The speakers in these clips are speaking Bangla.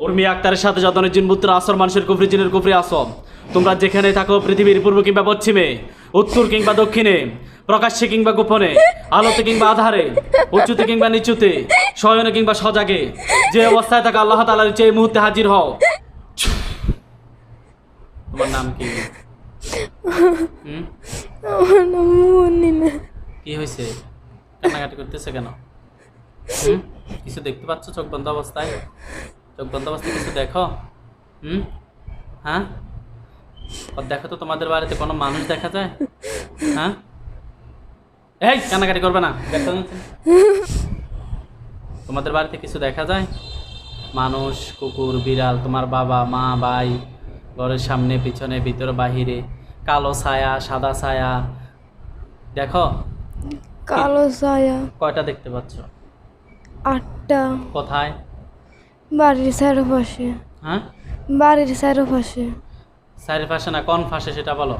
উর্মি আক্তারের সাথে যতনের জিনপুত্র আসর মানুষের কুফরি জিনের কুফরি আসম তোমরা যেখানে থাকো পৃথিবীর পূর্ব কিংবা পশ্চিমে উত্তর কিংবা দক্ষিণে প্রকাশ্যে কিংবা গোপনে আলোতে কিংবা আধারে উঁচুতে কিংবা নিচুতে শয়নে কিংবা সজাগে যে অবস্থায় থাকা আল্লাহ তালার চেয়ে এই মুহূর্তে হাজির হও। তোমার নাম কি? কি হয়েছে? কান্নাকাটি করতেছে কেন? কিছু দেখতে পাচ্ছ চোখ বন্ধ অবস্থায়? চোখ বন্ধ অবস্থায় কিছু দেখো? হুম? হ্যাঁ? আর দেখো তো তোমাদের বাড়িতে কোনো মানুষ দেখা যায়? হ্যাঁ? এই কান্নাকাটি করবে না। না? তোমাদের বাড়িতে কিছু দেখা যায়? মানুষ কুকুর বিড়াল তোমার বাবা মা ভাই ঘরের সামনে পিছনে ভিতরে বাহিরে কালো ছায়া সাদা ছায়া। দেখো? কালো ছায়া। কয়টা দেখতে পাচ্ছ? আটটা। কোথায়? বাড়ির চারপাশে হ্যাঁ বাড়ির চারপাশে চারি পাশে না কোন পাশে সেটা বলো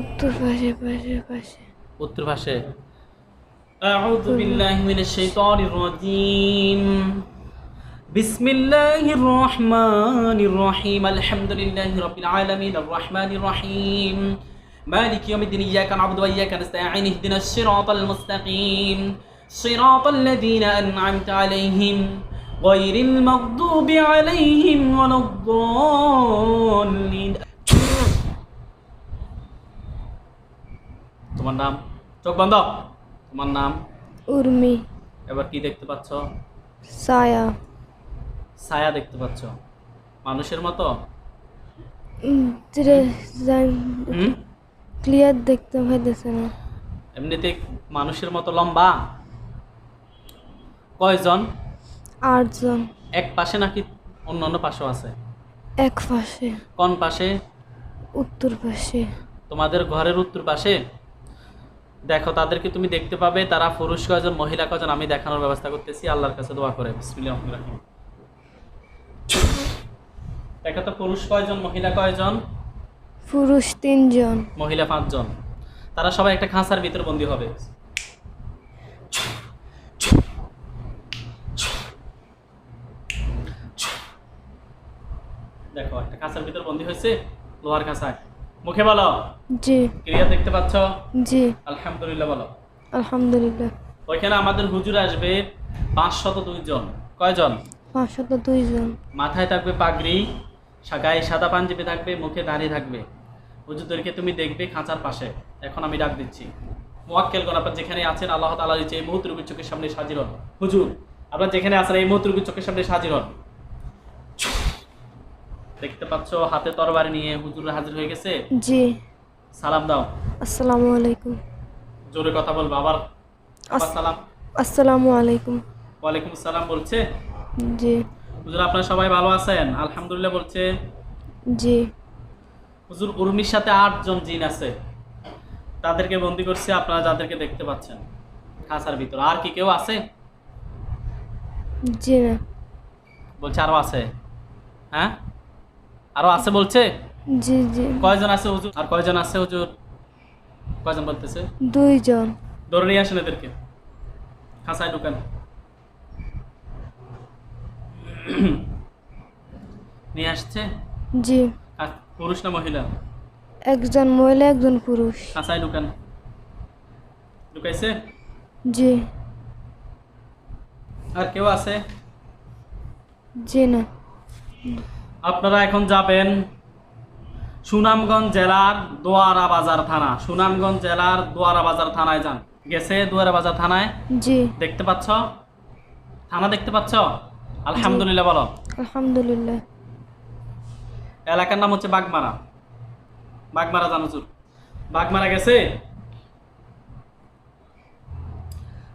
উত্তর পাশে পাশে পাশে উত্তর পাশে أعوذ بالله من الشيطان الرجيم بسم الله الرحمن الرحيم الحمد لله رب العالمين الرحمن الرحيم مالك يوم الدين إياك نعبد وإياك نستعين اهدنا الصراط المستقيم صراط الذين أنعمت عليهم غير المغضوب عليهم ولا الضالين তোমার নাম চোখ বন্ধ তোমার নাম উর্মি এবার কি দেখতে পাচ্ছ ছায়া ছায়া দেখতে পাচ্ছ মানুষের মতো হুম ক্লিয়ার দেখতে পাইতেছে না এমনিতে মানুষের মতো লম্বা কয়জন আটজন। এক পাশে নাকি অন্য অন্য পাশেও আছে? এক পাশে। কোন পাশে? উত্তর পাশে। তোমাদের ঘরের উত্তর পাশে? দেখো তাদেরকে তুমি দেখতে পাবে তারা পুরুষ কয়জন মহিলা কয়জন আমি দেখানোর ব্যবস্থা করতেছি। আল্লাহর কাছে দোয়া করে। বিসমিল্লাহির রহমানির রহিম। দেখো তো পুরুষ কয়জন মহিলা কয়জন? পুরুষ তিনজন। মহিলা পাঁচজন। তারা সবাই একটা খাঁচার ভিতরে বন্দী হবে। দেখো একটা খাঁচার ভিতরে বন্দী হয়েছে লোহার খাঁচায় মুখে বলো। জি। ক্রিয়া দেখতে পাচ্ছ? জি। আলহামদুলিল্লাহ বলো। আলহামদুলিল্লাহ। ওইখানে আমাদের হুজুর আসবে পাঁচশত দুইজন কয়জন? পাঁচশত দুইজন মাথায় থাকবে পাগড়ি গায়ে সাদা পাঞ্জাবি থাকবে মুখে দাঁড়িয়ে থাকবে। হুজুরদেরকে তুমি দেখবে খাঁচার পাশে। এখন আমি ডাক দিচ্ছি। মোয়াক্কেল কোন আপনার যেখানে আছেন আল্লাহ তালা দিচ্ছে এই মুহূর্ত রুবির চোখের সামনে সাজির হন হুজুর আপনার যেখানে আছেন এই মুহূর্ত রুবির চোখের সামনে সাজির হন দেখতে পাচ্ছ হাতে তরবারি নিয়ে হুজুর হাজির হয়ে গেছে। জি। সালাম দাও। আসসালামু আলাইকুম। জোরে কথা আবার আস- সালাম। আসসালামু আলাইকুম। ওয়ালাইকুম সালাম বলছে। জি। হুজুর আপনারা সবাই ভালো আছেন? আলহামদুলিল্লাহ বলছে। জি। হুজুর উর্মির সাথে আটজন জিন আছে। তাদেরকে বন্দি করছে আপনারা যাদেরকে দেখতে পাচ্ছেন। খাঁচার ভিতর। আর কি কেউ আছে? জি না। বলছে আরও আছে। হ্যাঁ? আরও আছে বলছে? জি জি। কয়জন আছে হুজুর? আর কয়জন আছে হুজুর? কয়জন বলতেছে? দুইজন। ধরে নিয়ে আসেন এদেরকে। খাঁচায় ঢুকান। নিয়ে আসছে? জি। আর পুরুষ না মহিলা? একজন মহিলা একজন পুরুষ। খাঁচায় ঢুকান। ঢুকাইছে? জি। আর কেউ আছে? জি না। আপনারা এখন যাবেন সুনামগঞ্জ জেলার দোয়ারা বাজার থানা। সুনামগঞ্জ জেলার দোয়ারা বাজার থানায় যান। গেছে দোয়ারা বাজার থানায়? জি। দেখতে পাচ্ছ? থানা দেখতে পাচ্ছ? আলহামদুলিল্লাহ বলো। আলহামদুলিল্লাহ। এলাকার নাম হচ্ছে বাগমারা। বাগমারা জানুচুর বাগমারা গেছে?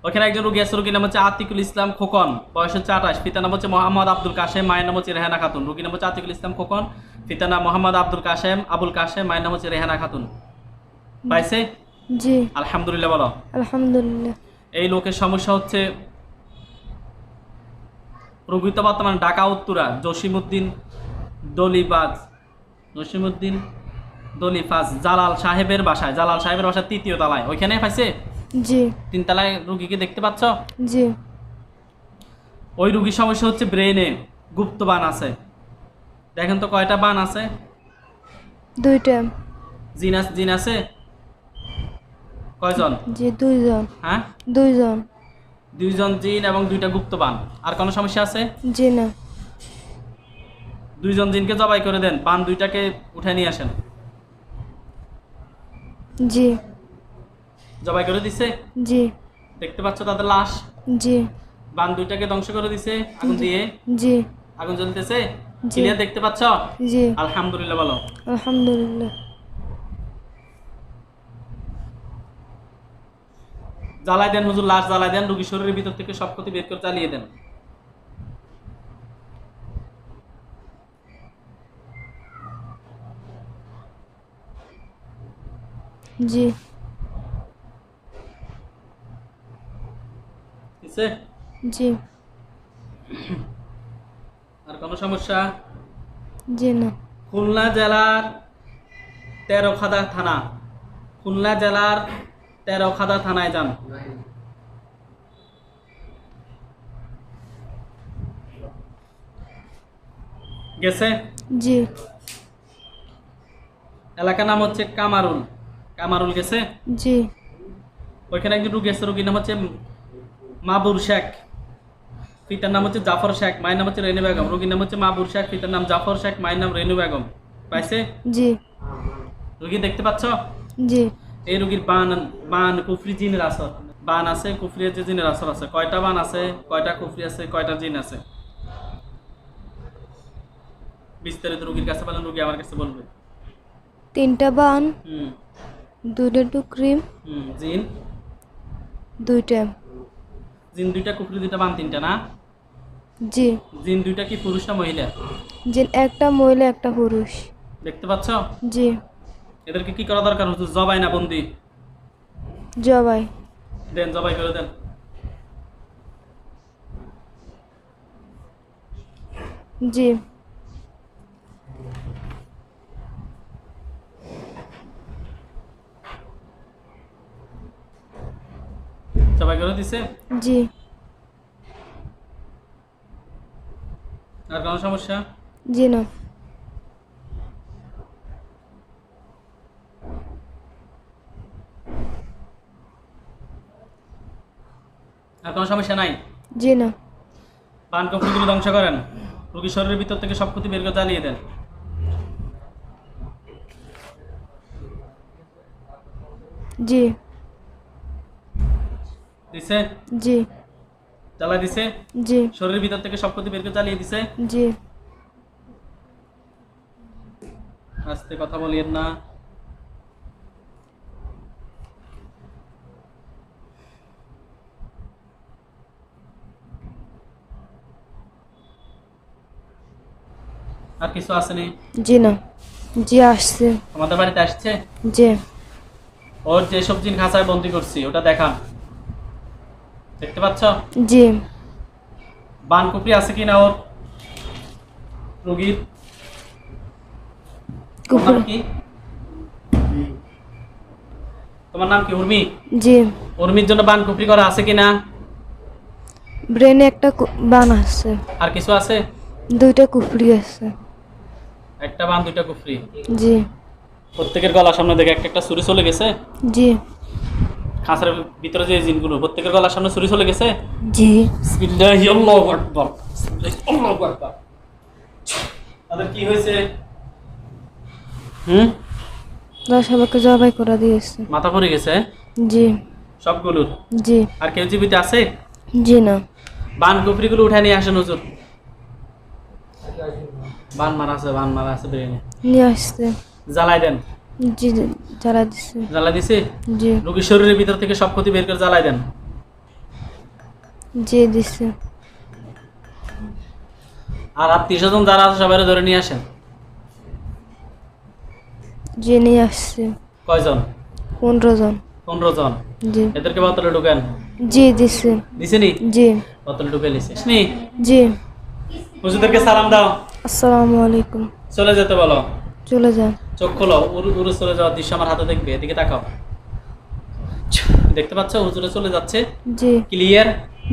ওখানে একজন রুগী আছে রুগীর নাম হচ্ছে আতিকুল ইসলাম খোকন বয়স হচ্ছে আঠাশ। পিতার নাম হচ্ছে মোহাম্মদ আব্দুল কাশেম মায়ের নাম হচ্ছে রেহানা খাতুন। রুগীর নাম হচ্ছে আতিকুল ইসলাম খোকন পিতার নাম মোহাম্মদ আব্দুল কাশেম আবুল কাশেম মায়ের নাম হচ্ছে রেহানা খাতুন। পাইছে? জি। আলহামদুলিল্লাহ বলো। আলহামদুলিল্লাহ। এই লোকের সমস্যা হচ্ছে রোগী তো বর্তমানে ঢাকা উত্তরা জসিমুদ্দিন দলিবাজ জসিমুদ্দিন দলিফাজ জালাল সাহেবের বাসায় জালাল সাহেবের বাসায় তৃতীয় তলায়। ওইখানে পাইছে? জি। তিন তলায় রুগীকে দেখতে পাচ্ছ? জি। ওই রুগীর সমস্যা হচ্ছে ব্রেনে গুপ্ত বান আছে। দেখেন তো কয়টা বান আছে? দুইটা। জিন আছে জিন আছে? কয়জন? জি দুইজন। হ্যাঁ? দুইজন। দুইজন জিন এবং দুইটা গুপ্ত বান। আর কোনো সমস্যা আছে? জি না। দুইজন জিনকে জবাই করে দেন। বান দুইটাকে উঠে নিয়ে আসেন। জি। জবাই করে দিছে? জি। দেখতে পাচ্ছ তাদের লাশ? জি। বান দুইটাকে ধ্বংস করে দিছে আগুন দিয়ে? জি। আগুন জ্বলতেছে। ক্লিয়ার দেখতে পাচ্ছ? জি। আলহামদুলিল্লাহ বলো। আলহামদুলিল্লাহ। জ্বালাই দেন হুজুর লাশ জ্বালাই দেন রুগী শরীরের ভিতর থেকে সব ক্ষতি বের করে চালিয়ে দেন। জি। দিছে জি। আর কোনো সমস্যা? জি না। খুলনা জেলার তেরো খাদা থানা। খুলনা জেলার তেরো খাদা থানায় যান। গেছে? জি। এলাকার নাম হচ্ছে কামারুল। কামারুল গেছে? জি। ওইখানে একজন রুগী আছে রুগীর নাম হচ্ছে মাবুর শেখ। পিতার নাম হচ্ছে জাফর শেখ মায়ের নাম হচ্ছে রেনু বেগম। রোগীর নাম হচ্ছে মাবুর শেখ পিতার নাম জাফর শেখ মায়ের নাম রেনু বেগম। পাইছে? জি। রুগী দেখতে পাচ্ছ? জি। এই রোগীর বান বান কুফরি জিনের আসর। বান আছে কুফরির যে জিনের আসর আছে। কয়টা বান আছে? কয়টা কুফরি আছে? কয়টা জিন আছে? বিস্তারিত রোগীর কাছে বলেন রুগী আমার কাছে বলবে। তিনটা বান হুম। দুইটা টুকরি হুম জিন। দুইটা। জিন দুইটা কুকুরে দুইটা বান তিনটা না? জি। জিন দুইটা কি পুরুষ না মহিলা? জিন একটা মহিলা একটা পুরুষ। দেখতে পাচ্ছ? জি। এদেরকে কি করা দরকার হচ্ছে জবাই না বন্দি? জবাই। দেন জবাই করে দেন। জি। জবাই করে দিছে? জি। আর কোনো সমস্যা? জি না। আর কোনো সমস্যা নাই? জি না। পান কফরিগুলো ধ্বংস করেন। রোগী শরীরের ভিতর থেকে সব ক্ষতি বের করে জ্বালিয়ে দেন। জি। দিছে? জি। দিছে? জি। শরীরের ভিতর থেকে সব বের করে জ্বালিয়ে দিছে? জি। আস্তে কথা বলিয়েন না। আর কিছু আসেনি জি না। জি আসছে। আমাদের বাড়িতে আসছে? জি। ওর যে সব জিন খাঁচায় বন্দি করছি ওটা দেখান। দেখতে পাচ্ছ? জি। বানকুপি আছে কি না ওর? রোগীর? তোমার কুকুর নাম কি? তোমার নাম কি উর্মি? জি। উর্মির জন্য বানকুপি করা আছে কি না ব্রেনে একটা বান আছে। আর কিছু আছে? দুইটা কুফরি আছে। একটা বান দুইটা কুফরি। জি। প্রত্যেকের গলার সামনে দেখে একটা একটা ছুরি চলে গেছে? জি। খাঁচার ভিতরে যে জিনগুলো প্রত্যেকের গলার সামনে ছুরি চলে গেছে? জি। বিসমিল্লাহি আল্লাহু আকবার। বিসমিল্লাহি আল্লাহু আকবার। তাদের কি হয়েছে? হুম? দশ সবাইকে জবাই করে দিয়েছে। মাথা পড়ে গেছে? জি। সবগুলো জি। আর কেউ জীবিত আছে? জি না। বান কুফরিগুলো উঠে নিয়ে আসেন হুজুর। বান মারা আছে বান মারা আছে ব্রেনে। নিয়ে আসছে। জ্বালাই দেন। জি যারা দিছে। জ্বালাই দিছে? জি। রোগীর শরীরের ভিতর থেকে সব ক্ষতি বের করে জ্বালাই দেন? জি দিছে। আর আত্মীয় স্বজন যারা আছে সবাই ধরে নিয়ে আসেন? জি নিয়ে আসছে। কয়জন? পনেরো জন। পনেরো জন। জি। এদেরকে বোতলে ঢুকেন? জি দিছে। দিছেনি জি। বোতলে ঢুকে লিছে নি? জি। হুজুরদেরকে সালাম দাও। আসসালামু আলাইকুম। চলে যেতে বলো। চলে যান। চোখ খোলো উরু চলে যাওয়ার দৃশ্য আমার হাতে দেখবে এদিকে তাকাও। দেখতে পাচ্ছ? হুজুরে চলে যাচ্ছে। জি। ক্লিয়ার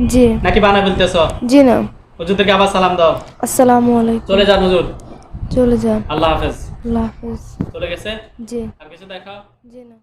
জি। নাকি বানা বলতেছো জি না। হুজুরদেরকে আবার সালাম দাও। আসসালামু আলাইকুম। চলে যান হুজুর। চলে যান। আল্লাহ হাফেজ। আল্লাহ হাফেজ। চলে গেছে? জি। আর কিছু দেখাও? জি না।